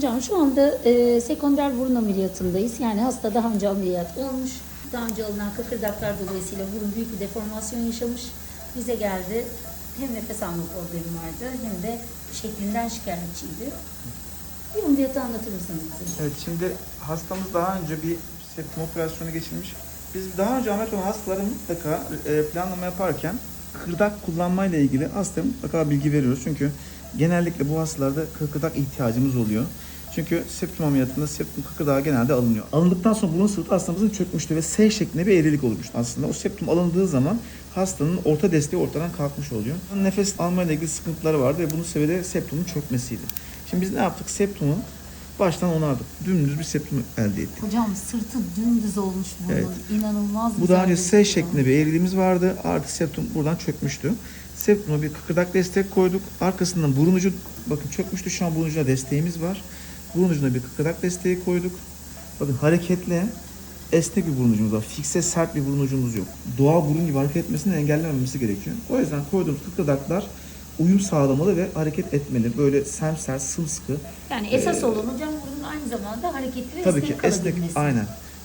Hocam şu anda e, sekonder burun ameliyatındayız. Yani hasta daha önce ameliyat olmuş. Daha önce alınan kıkırdaklar dolayısıyla burun büyük bir deformasyon yaşamış. Bize geldi. Hem nefes alma problemi vardı hem de şeklinden şikayetçiydi. Bir ameliyatı anlatır mısınız? Evet şimdi hastamız daha önce bir septum operasyonu geçirmiş. Biz daha önce ameliyat olan hastalara mutlaka e, planlama yaparken kıkırdak kullanmayla ilgili hastaya mutlaka bilgi veriyoruz. Çünkü genellikle bu hastalarda kıkırdak ihtiyacımız oluyor. Çünkü septum ameliyatında septum kıkırdağı genelde alınıyor. Alındıktan sonra burun sırtı hastamızın çökmüştü ve S şeklinde bir eğrilik oluşmuştu aslında. O septum alındığı zaman hastanın orta desteği ortadan kalkmış oluyor. Nefes almayla ilgili sıkıntıları vardı ve bunun sebebi de septumun çökmesiydi. Şimdi biz ne yaptık? Septumu baştan onardık. Dümdüz bir septum elde ettik. Hocam sırtı dümdüz olmuş bunun. Evet. İnanılmaz Bu daha önce S gözüküyor. şeklinde bir eğriliğimiz vardı. Artık septum buradan çökmüştü. Septuma bir kıkırdak destek koyduk. Arkasından burun ucu bakın çökmüştü. Şu an burun ucuna desteğimiz var. Burun ucuna bir kıkırdak desteği koyduk. Bakın hareketli esnek bir burun ucumuz var. Fikse sert bir burun ucumuz yok. Doğal burun gibi hareket etmesini engellememesi gerekiyor. O yüzden koyduğumuz kıkırdaklar uyum sağlamalı ve hareket etmeli. Böyle semser, sımsıkı. Yani esas olan hocam burun aynı zamanda hareketli ve Tabii esnek ki esnek, kalabilmesi. aynen.